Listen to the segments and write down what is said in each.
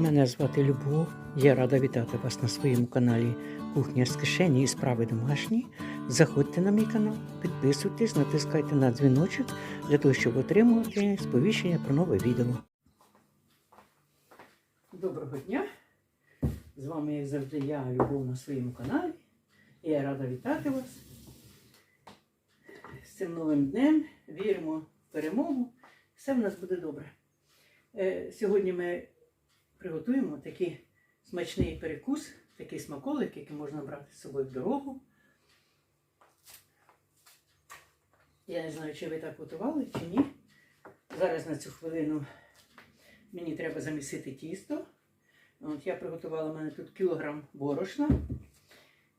Мене звати Любов. Я рада вітати вас на своєму каналі Кухня з кишені і справи домашні. Заходьте на мій канал, підписуйтесь, натискайте на дзвіночок для того, щоб отримувати сповіщення про нове відео. Доброго дня! З вами, як завжди, я Любов на своєму каналі. Я рада вітати вас з цим новим днем. Віримо в перемогу. Все в нас буде добре. Е, Сьогодні ми приготуємо такий смачний перекус, такий смаколик, який можна брати з собою в дорогу. Я не знаю, чи ви так готували, чи ні. Зараз на цю хвилину мені треба замісити тісто. От Я приготувала у мене тут кілограм борошна,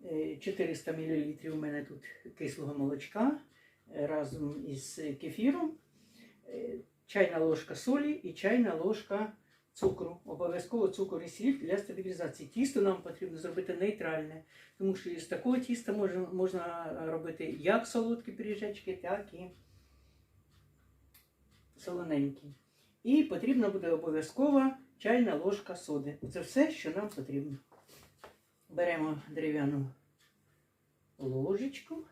е, 400 мл у мене тут кислого молочка е, разом із кефіром, е, чайна ложка солі і чайна ложка цукру. Обов'язково цукор і сіль для стабілізації. Тісто нам потрібно зробити нейтральне, тому що із такого тіста можна, можна робити як солодкі пиріжечки, так і солоненькі. І потрібна буде обов'язково чайна ложка соди. Це все, що нам потрібно. Беремо дерев'яну ложечку,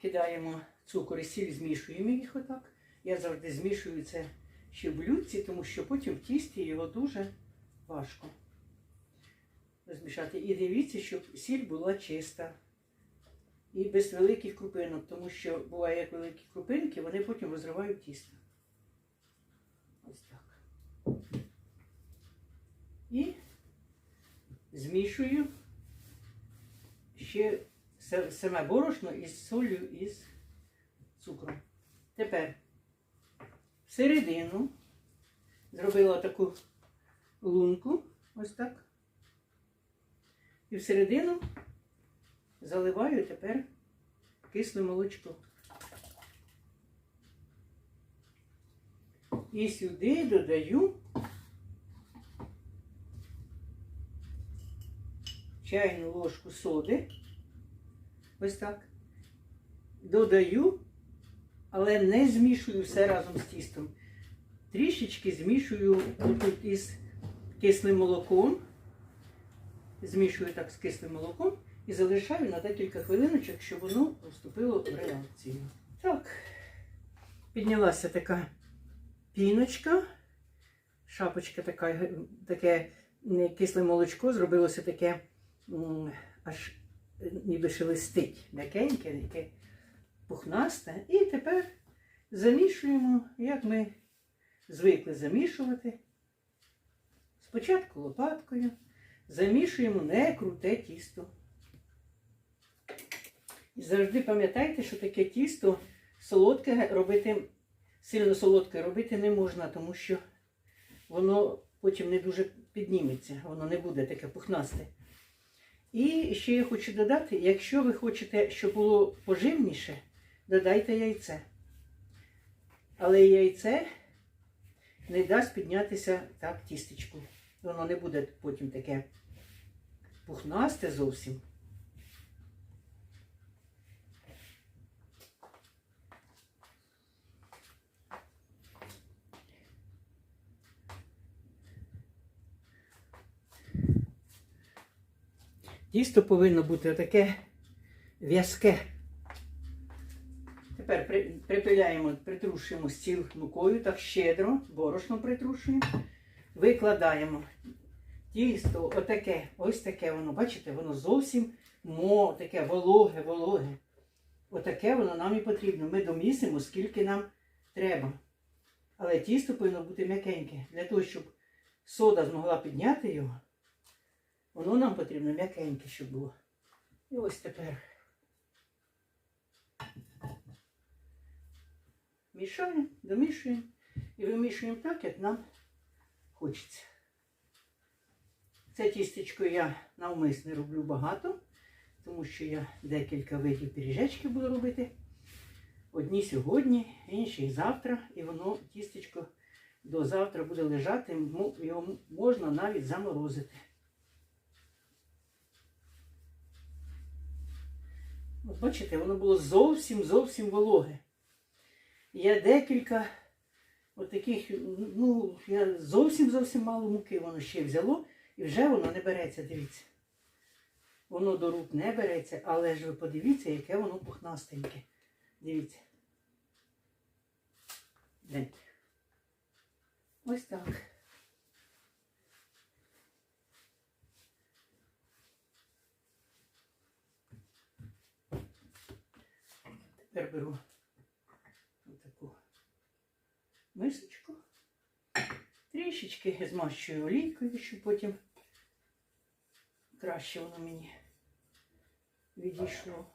кидаємо цукор і сіль, змішуємо їх отак. Я завжди змішую це ще в блюдці, тому що потім в тісті його дуже важко розмішати. І дивіться, щоб сіль була чиста. І без великих крупинок, тому що буває, як великі крупинки, вони потім розривають тісто. Ось так. І змішую ще саме борошно із солью і з цукром. Тепер всередину зробила таку лунку, ось так. І всередину заливаю тепер кисле молочко. І сюди додаю чайну ложку соди. Ось так. Додаю, але не змішую все разом з тістом. Трішечки змішую тут із кислим молоком. Змішую так з кислим молоком і залишаю на декілька хвилиночок, щоб воно вступило в реакцію. Так, піднялася така піночка, шапочка така, таке м, кисле молочко, зробилося таке аж е, ніби шелестить, м'якеньке, таке пухнасте. І тепер замішуємо, як ми звикли замішувати. Спочатку лопаткою, замішуємо не круте тісто. І завжди пам'ятайте, що таке тісто солодке робити, сильно солодке робити не можна, тому що воно потім не дуже підніметься, воно не буде таке пухнасте. І ще я хочу додати, якщо ви хочете, щоб було поживніше, додайте яйце. Але яйце не дасть піднятися так тістечку. Воно не буде потім таке пухнасте зовсім. Тісто повинно бути таке в'язке. Припиляємо, притрушуємо стіл мукою, так щедро, борошно притрушуємо. Викладаємо тісто, отаке, ось таке воно, бачите, воно зовсім мо, таке вологе, вологе. Отаке воно нам і потрібно. Ми домісимо, скільки нам треба. Але тісто повинно бути м'якеньке. Для того, щоб сода змогла підняти його, воно нам потрібно м'якеньке, щоб було. І ось тепер мішаємо, домішуємо і вимішуємо так, як нам хочеться. Це тістечко я навмисне роблю багато, тому що я декілька видів пиріжечків буду робити. Одні сьогодні, інші завтра, і воно тістечко до завтра буде лежати, його можна навіть заморозити. От бачите, воно було зовсім зовсім вологе. Я декілька От ну, я зовсім зовсім мало муки воно ще взяло, і вже воно не береться, дивіться. Воно до рук не береться, але ж ви подивіться, яке воно пухнастеньке. Дивіться. Гляньте. Ось так. Тепер беру таку мисочку. Трішечки змащую олійкою, щоб потім краще воно мені відійшло.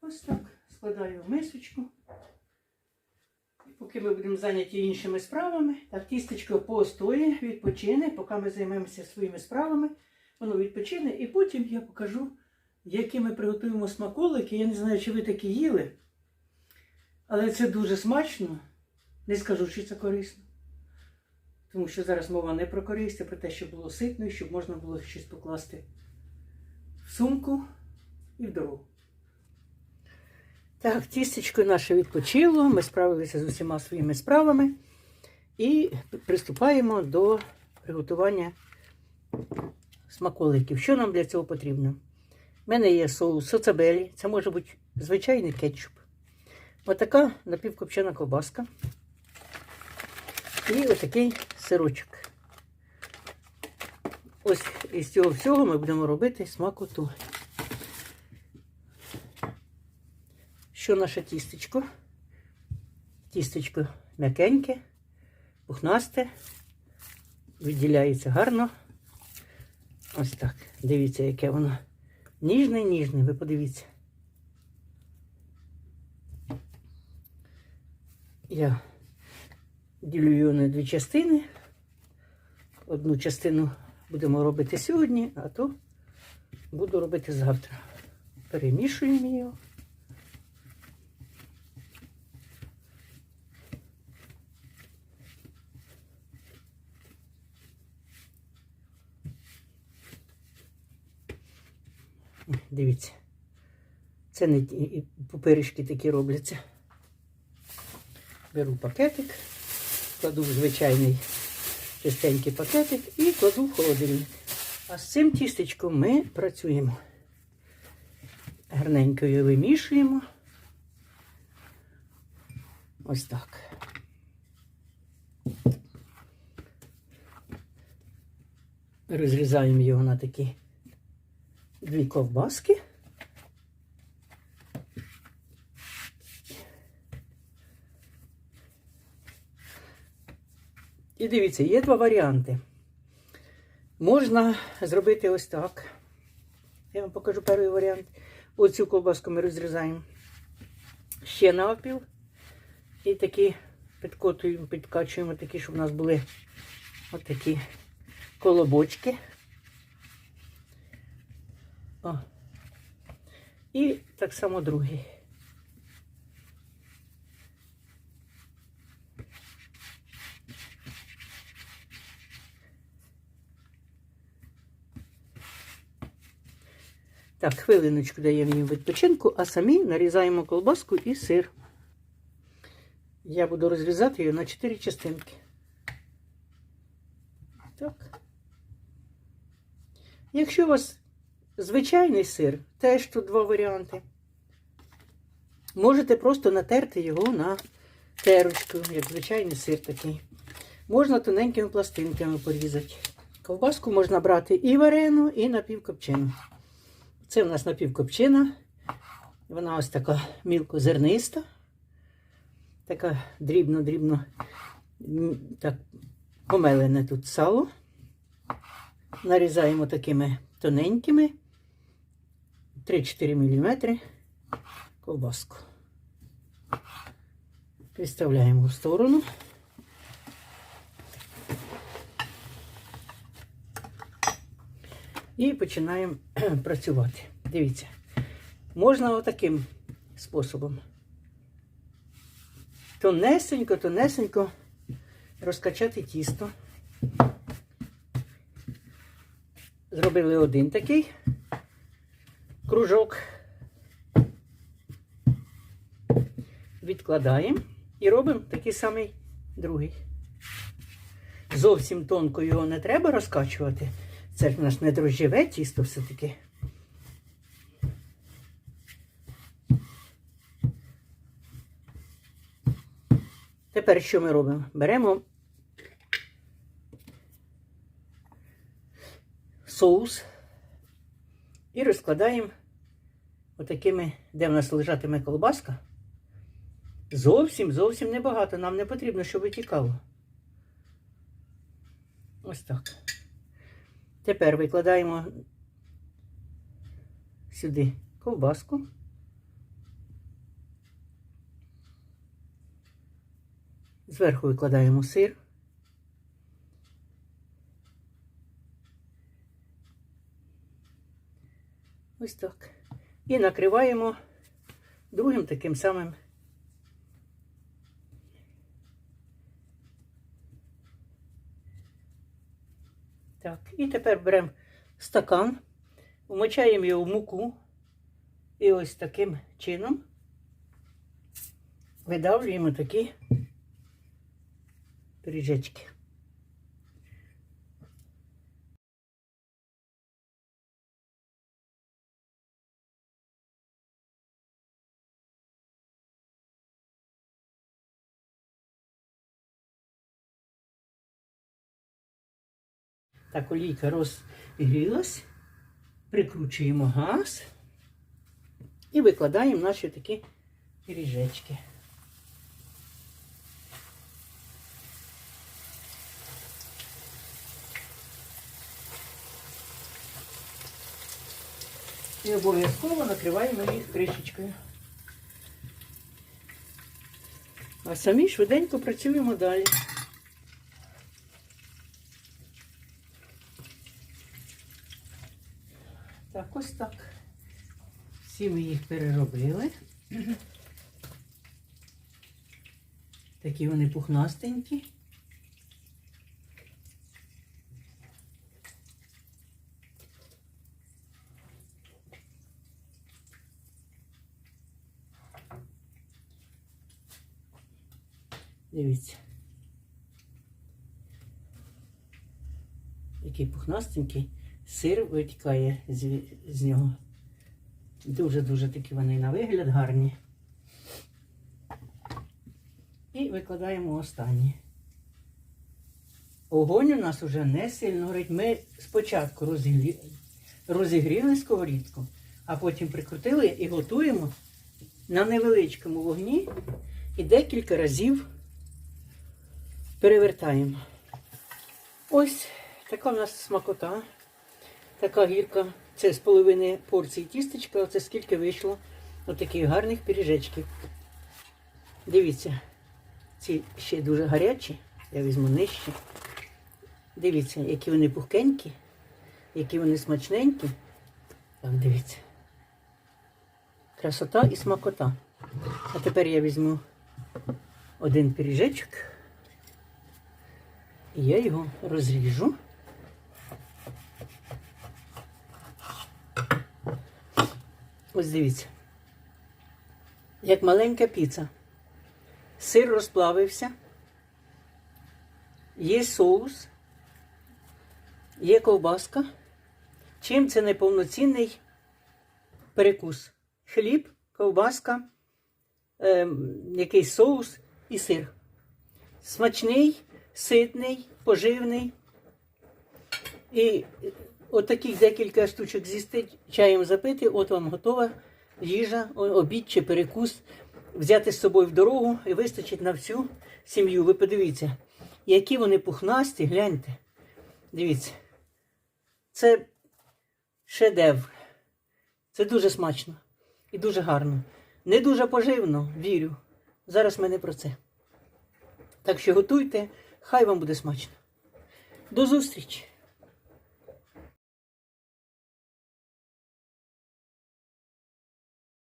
Ось так складаю в мисочку. Поки ми будемо зайняті іншими справами, так тістечко постоє, відпочине, поки ми займемося своїми справами, воно відпочине, і потім я покажу, які ми приготуємо смаколики. Я не знаю, чи ви такі їли, але це дуже смачно. Не скажу, чи це корисно. Тому що зараз мова не про користь, а про те, щоб було ситно і щоб можна було щось покласти в сумку і в дорогу. Так, тістечко наше відпочило. Ми справилися з усіма своїми справами і приступаємо до приготування смаколиків. Що нам для цього потрібно? У мене є соус соцабелі, це може бути звичайний кетчуп. Отака напівкопчена ковбаска. І отакий сирочок. Ось із цього всього ми будемо робити смакоту. Що наше тістечко? Тістечко м'якеньке, пухнасте, відділяється гарно. Ось так. Дивіться, яке воно ніжне, ніжне, ви подивіться. Я ділю його на дві частини. Одну частину будемо робити сьогодні, а ту буду робити завтра. Перемішуємо його. Дивіться. Це не ті- пупиришки такі робляться. Беру пакетик, кладу в звичайний чистенький пакетик і кладу в холодильник. А з цим тістечком ми працюємо. Гарненько його вимішуємо. Ось так. Розрізаємо його на такі дві ковбаски. І дивіться, є два варіанти. Можна зробити ось так. Я вам покажу перший варіант. Оцю ковбаску ми розрізаємо ще навпіл. І такі підкотуємо, підкачуємо такі, щоб у нас були отакі колобочки. О. І так само другий. Так, хвилиночку даємо їм відпочинку, а самі нарізаємо колбаску і сир. Я буду розрізати її на 4 частинки. Так. Якщо у вас звичайний сир, теж тут два варіанти. Можете просто натерти його на терочку, як звичайний сир такий. Можна тоненькими пластинками порізати. Ковбаску можна брати і варену, і напівкопчену. Це в нас напівкопчена. Вона ось така мілкозерниста. Така дрібно-дрібно так, помелене тут сало. Нарізаємо такими тоненькими 3-4 мм ковбаску. Підставляємо в сторону. І починаємо працювати. Дивіться, можна отаким способом. Тонесенько, тонесенько розкачати тісто. Зробили один такий кружок. Відкладаємо І робимо такий самий другий. Зовсім тонко його не треба розкачувати. Це ж в нас не дрожжеве тісто все-таки. Тепер що ми робимо? Беремо соус і розкладаємо отакими, де в нас лежатиме колбаска. Зовсім, зовсім небагато. Нам не потрібно, щоб витікало. Ось так. Тепер викладаємо сюди ковбаску. Зверху викладаємо сир. Ось так. І накриваємо другим таким самим. Так, і тепер беремо стакан, вмочаємо його в муку і ось таким чином видавлюємо такі пиріжечки. Так, олійка розгрілась, прикручуємо газ і викладаємо наші такі пиріжечки. І обов'язково накриваємо їх кришечкою. А самі швиденько працюємо далі. Так, ось так. Всі ми їх переробили. Такі вони пухнастенькі. Дивіться. Який пухнастенький сир витікає з, з нього. Дуже-дуже такі вони на вигляд гарні. І викладаємо останні. Огонь у нас вже не сильно горить. Ми спочатку розігрі... розігріли сковорідку, а потім прикрутили і готуємо на невеличкому вогні і декілька разів перевертаємо. Ось така в нас смакота. Така гірка. Це з половини порції тістечка. Оце скільки вийшло отаких гарних пиріжечків. Дивіться, ці ще дуже гарячі. Я візьму нижче. Дивіться, які вони пухкенькі, які вони смачненькі. Так, дивіться. Красота і смакота. А тепер я візьму один пиріжечок. І я його розріжу. Ось дивіться. Як маленька піца. Сир розплавився. Є соус, є ковбаска. Чим це неповноцінний перекус? Хліб, ковбаска, ем, якийсь соус і сир. Смачний, ситний, поживний. І отаких декілька штучок з'їсти, чаєм запити, от вам готова їжа, обід чи перекус. Взяти з собою в дорогу і вистачить на всю сім'ю. Ви подивіться, які вони пухнасті, гляньте. Дивіться. Це шедевр. Це дуже смачно і дуже гарно. Не дуже поживно, вірю. Зараз ми не про це. Так що готуйте, хай вам буде смачно. До зустрічі!